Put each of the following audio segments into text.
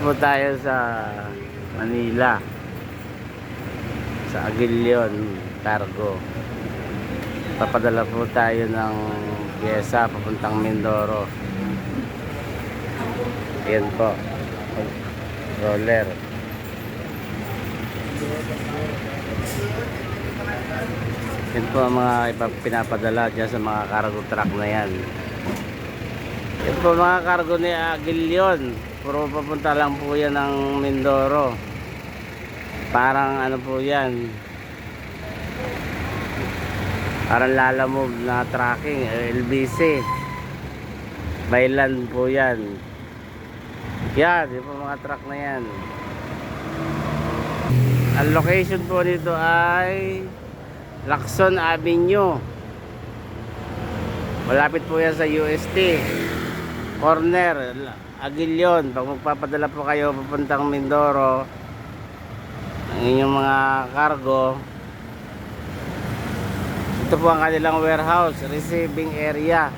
po tayo sa Manila. Sa Aguilion, Cargo. Papadala po tayo ng pyesa papuntang Mindoro. Ayan po. Roller. Yan po ang mga pinapadala dyan sa mga cargo truck na yan. Yan po mga cargo ni Aguilion. Puro papunta lang po yan ng Mindoro. Parang ano po yan. Parang lalamove na tracking. LBC. Bailan po yan. Yan, yung mga truck na yan. Ang location po nito ay Lacson Avenue. Malapit po yan sa UST. Corner, Aguilion. Pag magpapadala po kayo papuntang Mindoro, ang inyong mga cargo, ito po ang kanilang warehouse, receiving area.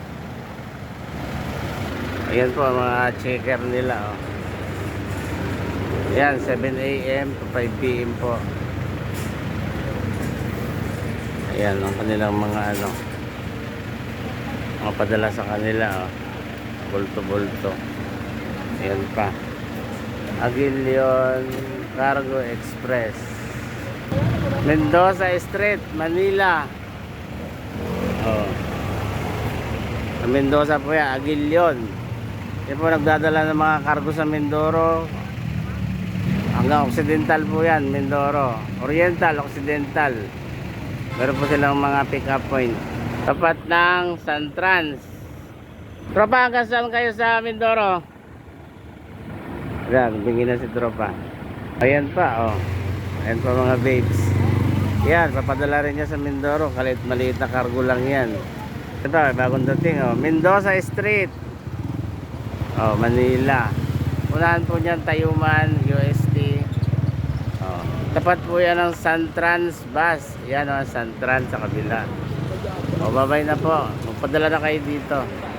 Ayan po ang mga checker nila. Oh. Ayan, 7 a.m. to 5 p.m. po. Ayan ang kanilang mga ano. Mga padala sa kanila. Oh. Bulto-bulto. Ayan pa. Aguilion Cargo Express. Mendoza Street, Manila. Oh. Mendoza po yan, Aguilion. Yan po nagdadala ng mga cargo sa Mindoro. Hanggang Occidental po yan, Mindoro. Oriental, Occidental. Meron po silang mga pick-up point. Tapat ng Santrans. Tropa, hanggang saan kayo sa Mindoro? Yan, bingin na si Tropa. Ayan pa, oh. Ayan pa mga babes. Yan, papadala rin niya sa Mindoro. Kalit maliit na cargo lang yan. Ito, bagong dating, oh. Mendoza Street. Oh, Manila. Unahan po niyan Tayuman, UST. Oh. Tapat po yan ng Santrans bus. Yan oh, Santrans sa kabila. O, babay na po. Magpadala na kayo dito.